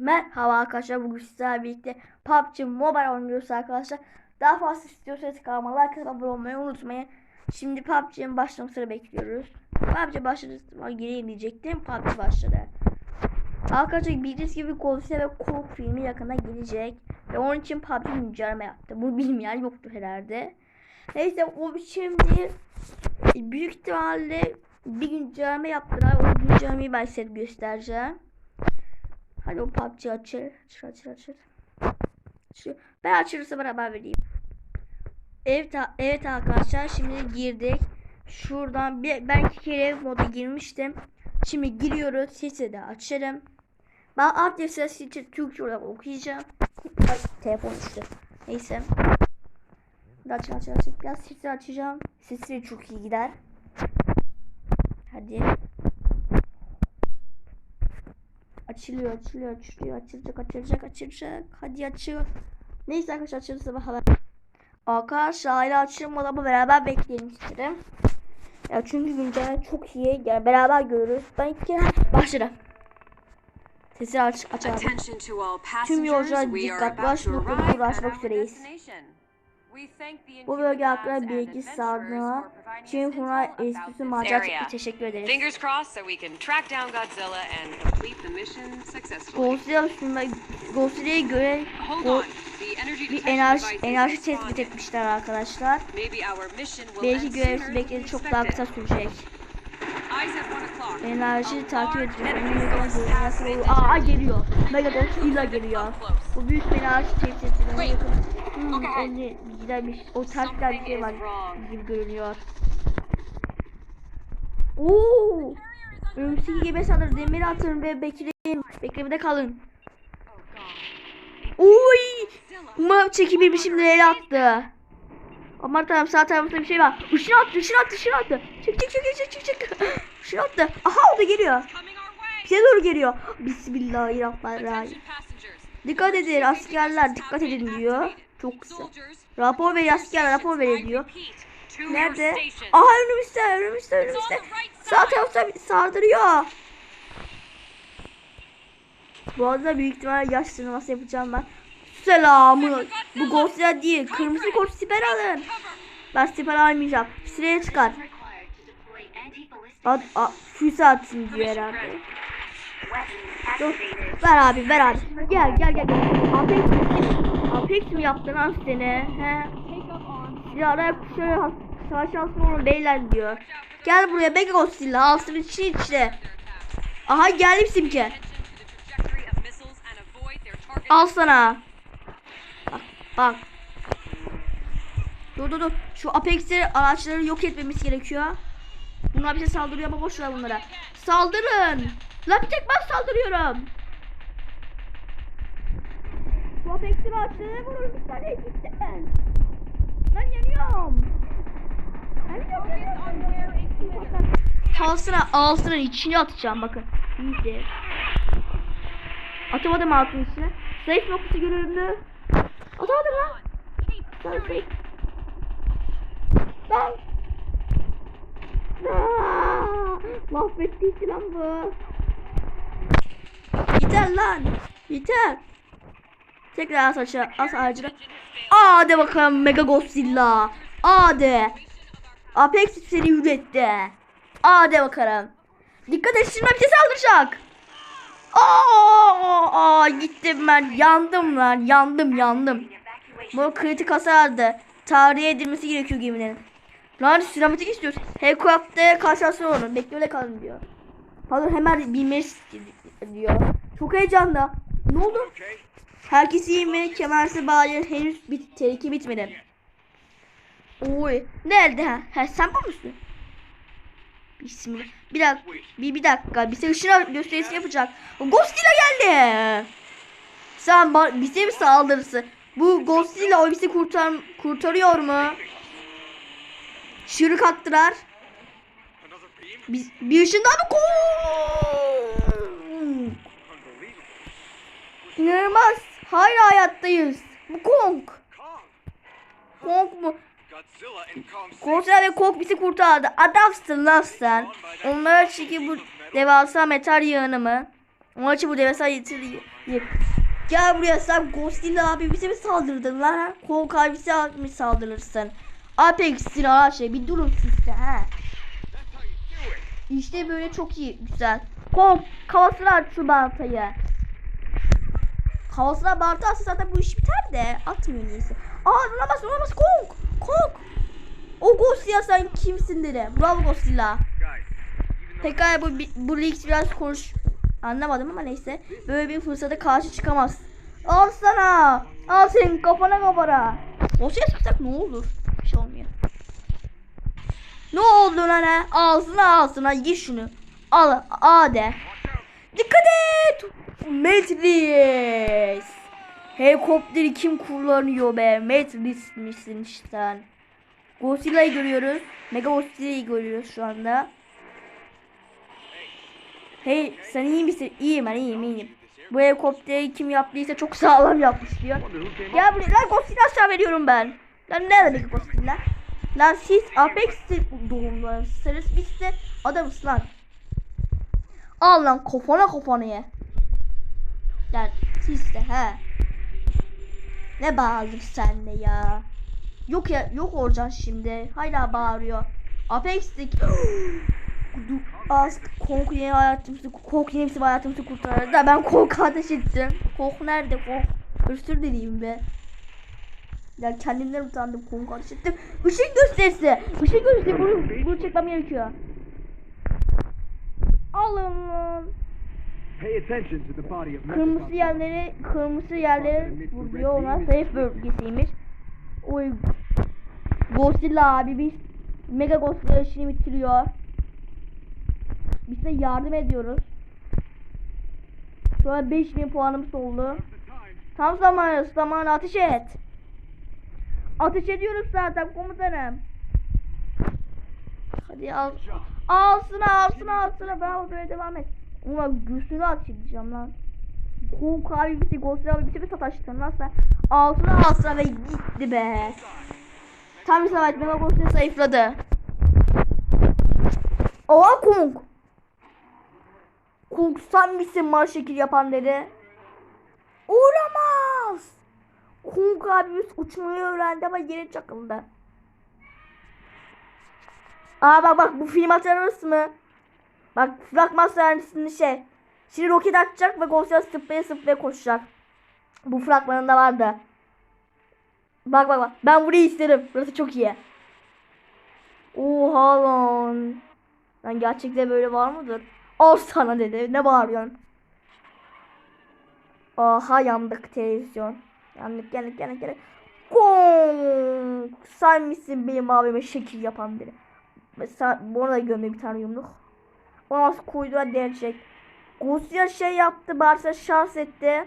Merhaba arkadaşlar bugün sizlerle birlikte PUBG Mobile oynuyoruz arkadaşlar. Daha fazla istiyorsanız kanalıma like atıp abone olmayı unutmayın. Şimdi PUBG'nin başlamasını bekliyoruz. PUBG başladı gireyim diyecektim. PUBG başladı. Arkadaşlar bildiğiniz gibi Godzilla ve Kong filmi yakında gelecek. Ve onun için PUBG güncelleme yaptı. Bunu bilmeyen yoktur herhalde. Neyse o şimdi büyük ihtimalle bir güncelleme yaptılar. O güncellemeyi ben size göstereceğim. Hadi o PUBG açır. Açır açır açır. Şu, ben açırsa bana haber vereyim. Evet, evet arkadaşlar şimdi girdik. Şuradan bir, ben iki kere moda girmiştim. Şimdi giriyoruz. Sesi de açarım. Ben alt sesi için Türkçe olarak okuyacağım. Ay, telefon düştü. Neyse. Aç aç aç. Biraz sesi açacağım. Sesi çok iyi gider. Hadi. Açılıyor, açılıyor, açılıyor, açılacak, açılacak, açılacak. Hadi açıl. Neyse arkadaşlar açılırsa haber. Arkadaşlar hala açılmadı ama beraber bekleyelim istedim. Ya çünkü güncel çok iyi. Yani beraber görürüz. Ben ilk kere başladım. Sesi aç, aç abi. Tüm yolcular passengers. We are dikkat. about to Başlıkla uğraşmak üzereyiz. Bu bölge hakkında bilgi adventurers sağladığına for providing Çin us Hunay intel about Enstitüsü this Macera area. teşekkür ederiz. Fingers crossed so we can track down Godzilla and complete the mission successfully. Godzilla üstünde Godzilla'ya göre Go- bir enerji enerji tespit etmişler arkadaşlar. Belki görevsi bekledi çok daha kısa sürecek. Enerji takip large edeceğiz. enemy Önümüzden force görüyor. has Nasıl been olur? Aa detected. geliyor. Geliyor. Bu büyük enerji ediyor. Wait. Hmm, Look ahead. elli güzel bir o ters bir şey var gibi görünüyor. Oo! Örümcek gibi sanır demir atın ve bekleyin. Beklemede kalın. Oy! Umarım çekimi bir şimdi el attı. Aman tanrım sağ tarafta bir şey var. Işın attı, ışın attı, ışın attı. Çık çık çık çık çık çık. Işın attı. Aha o da geliyor. Bize doğru geliyor. Bismillahirrahmanirrahim. Dikkat edin askerler dikkat edin diyor. Çok. Soldiers, Rapor ver askerler rapor ver diyor. Nerede? Aha önümüzde önümüzde önümüzde. Sağ tarafta sardırıyor. Bu arada büyük ihtimalle yaş sınırlaması yapacağım ben. Selamı. Bu Godzilla değil. Kırmızı koç siper alın. Ben siper almayacağım. Sıraya çıkar. Ad, a, füze atsın diyor herhalde. Dur. Ver abi ver abi. Gel gel gel. gel. Apex, Apex mi yaptın lan seni? He? Silahlar kuşları savaş alsın oğlum beyler diyor. Gel buraya Mega Godzilla alsın içi içine. Aha geldi bizimki. Attention to the trajectory of missiles and avoid their target. Al sana. Bak bak. Dur dur dur. Şu Apex'leri araçları yok etmemiz gerekiyor. Bunlar bize saldırıyor ama boş ver bunlara. Saldırın. La bir tek ben saldırıyorum. Şu Apex'leri araçları vurur bir tane gittim ben. Ben yanıyorum. Yanıyorum, yanıyorum. Kalsına ağzının içine atacağım bakın. İyice. Atamadım altın içine. Zayıf noktası göründü. Atamadım lan. Sen zayıf. Ben. Mahvetti lan bu. Yeter lan. Yeter. Tekrar as aşağı as ağacına. Hadi bakalım Mega Godzilla. Hadi. Apex seni üretti. Hadi bakalım. Dikkat et şimdi bize saldıracak. Aa, aa, gittim ben. Yandım lan. Yandım yandım. Bu kritik hasardı. Tarihe edilmesi gerekiyor geminin. Lan sinematik istiyoruz. Helikopter karşılasın onu. Bekle öyle kalın diyor. Pardon hemen bilmesi diyor. Çok heyecanlı. Ne oldu? Herkes iyi mi? Kemersiz bağlı henüz bit tehlike bitmedi. Oy. Nerede ha? Ha sen bu musun? Bismillah. Bir dakika. Bir, bir dakika. Bize ışın gösterisi yapacak. Godzilla geldi. Sen bize mi saldırısı? Bu Godzilla o bizi kurtar kurtarıyor mu? Şırık attılar. Biz, bir ışın daha mı? Kong! İnanılmaz. Hala hayattayız. Bu Kong. Kong mu? Godzilla Godzilla ve Kong bizi kurtardı. Adamsın lan sen. Onlara çeki bu devasa metal yığını mı? Onun için bu devasa yitirdi. Gel buraya sen Ghost'in abi bize mi saldırdın lan? Kong abisi mi saldırırsın? Apex'in her şey bir durun siz de ha. İşte böyle çok iyi güzel. Kong kafasına at şu baltayı. Kafasına balta atsa zaten bu iş biter de atmıyor niyeyse. Aa olamaz olamaz Kong. Kong. O Godzilla sen kimsin dedi. Bravo Godzilla. Pekala bu, bu Leaks biraz konuş anlamadım ama neyse. Böyle bir fırsata karşı çıkamaz. Al sana. Al senin kafana kafana. Godzilla sıksak ne olur? Şey. Ne oldu lan ha? Ağzına ağzına ye şunu. Al A de. Dikkat et. Matrix. Helikopteri kim kullanıyor be? Matrix misin işte? Godzilla'yı görüyoruz. Mega Godzilla'yı görüyoruz şu anda. Hey sen iyi misin? İyiyim ben iyiyim iyiyim. Bu helikopteri kim yaptıysa çok sağlam yapmış diyor. Gel buraya lan Godzilla aşağı veriyorum ben. Lan nerede peki Godzilla? Lan siz Apex doğumlarısınız biz de adamız lan. Al lan kafana kafana ye. Lan siz de he. Ne bağırdın sen de ya. Yok ya yok olacaksın şimdi. Hala bağırıyor. Apex'tik. Az Kong yine hayatımızı Kong bizim hayatımızı kurtardı da ben Kong ateş ettim. Kong nerede Kong? Özür dileyim be. Ya kendimden utandım ateş ettim. Işık gösterisi. Işık gösterisi bunu, bunu çekmem gerekiyor. Alın Kırmızı yerleri kırmızı yerleri vuruyor ona zayıf bölgesiymiş. Oy Godzilla abi biz Mega Godzilla işini bitiriyor. Biz de yardım ediyoruz. Şu an 5000 puanımız oldu. Tam zamanı zamanı ateş et. Ateş ediyoruz zaten komutanım. Hadi al. Alsına alsına alsına bravo böyle devam et. Ulan göğsünü edeceğim lan. Kong abi bitti, Godzilla abi bitti ve sataştın lan sen. Altına alsana ve gitti be. Tam bir savaş Mega Godzilla zayıfladı. Oha Kong. Kong sen misin marş şekil yapan dedi. Uğramaz. Kong abimiz uçmayı öğrendi ama yere çakıldı. Aa bak bak bu film hatırlarız mı? Bak fragman sahnesinde şey. Şimdi roket atacak ve Godzilla sıplaya sıplaya koşacak. Bu fragmanında vardı. Bak bak bak. Ben burayı isterim. Burası çok iyi. Oha lan. Lan gerçekte böyle var mıdır? Al sana dedi. Ne bağırıyorsun? Aha yandık televizyon. Yandık yandık yandık yandık. Kong. Sen misin benim abime şekil yapan biri? Mesela buna da gömüyor bir tane yumruk. O nasıl kuyruğa derecek. Godzilla şey yaptı. Barça şans etti.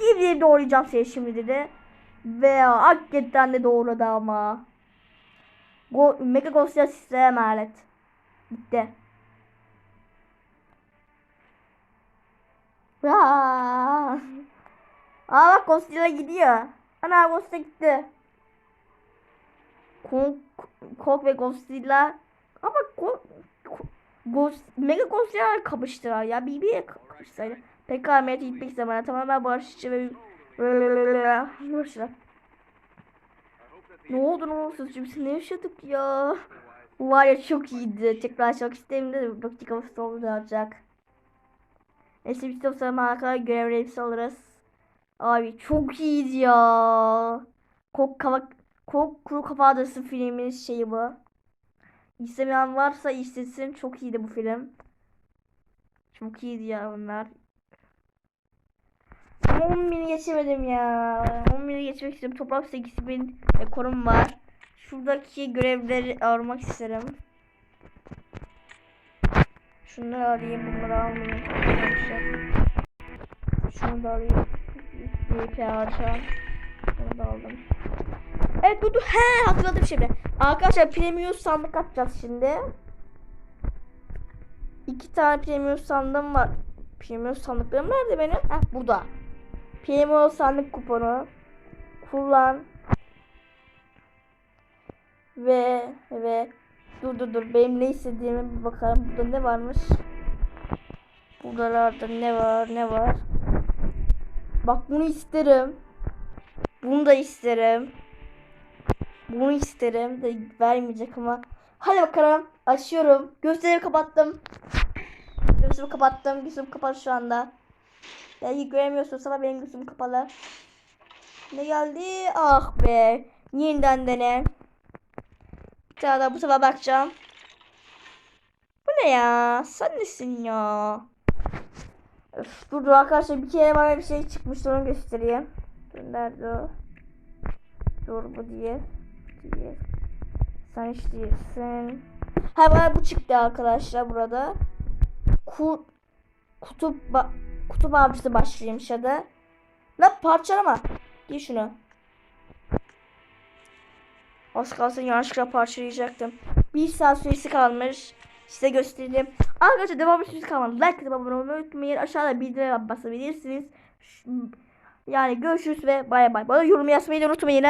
Bir bir doğrayacağım seni şimdi dedi. Ve hakikaten de doğradı ama. Go Mega Godzilla size emanet. Bitti. Aa, Aa bak Godzilla gidiyor. Ana Godzilla gitti. Kong, Kong ve Godzilla ama Kong, Ghost, Mega Godzilla kapıştılar ya. BB'ye kapıştılar. Pekala Mehmet'e gitmek zamanı tamamen barışçı ve barışçılar. Ne oldu ne oldu biz ne yaşadık ya? Var ya çok iyiydi. Tekrar çok istedim de dakikamız olacak. Neyse biz de o zamana kadar görevlerimizi alırız. Abi çok iyiydi ya. Kok kava Kok Kuru Kafa Adası filminin şeyi bu. İstemeyen varsa istesin. Çok iyiydi bu film. Çok iyiydi ya bunlar. Ama 10 bini geçemedim ya. 10 bini geçmek istiyorum. Toplam 8 bin var. Şuradaki görevleri aramak isterim. Şunları alayım. Bunları almayayım. Şunu da alayım. Bir alacağım. Bunu da aldım. Evet dur. He hatırladım şimdi. Arkadaşlar premium sandık atacağız şimdi. İki tane premium sandığım var. Premium sandıklarım nerede benim? Heh burada. Premium sandık kuponu. Kullan. Ve ve dur dur dur benim ne istediğime bir bakalım. Burada ne varmış? Buralarda ne var ne var. Bak bunu isterim. Bunu da isterim. Bunu isterim de vermeyecek ama. Hadi bakalım. Açıyorum. Gözlerimi kapattım. Gözümü kapattım. Gözüm kapalı şu anda. Belki göremiyorsunuz ama benim gözüm kapalı. Ne geldi? Ah be. Yeniden dene. Bir tane daha bu sefer bakacağım. Bu ne ya? Sen nesin ya? Öf, dur arkadaşlar bir kere bana bir şey çıkmıştı onu göstereyim. Nerede o? Dur bu diye. Diye. Sen hiç değilsin. Ha bana bu çıktı arkadaşlar burada. Ku kutup ba kutup avcısı başlıymış adı. Lan parçalama. Giy şunu. Az kalsın yanlışlıkla parçalayacaktım. Bir saat süresi kalmış. Size göstereyim. Arkadaşlar devamlı süresi kalmadı. Like atıp abone olmayı unutmayın. Aşağıda bildirimler basabilirsiniz. Yani görüşürüz ve bay bay. Bana yorum yazmayı unutmayın ha.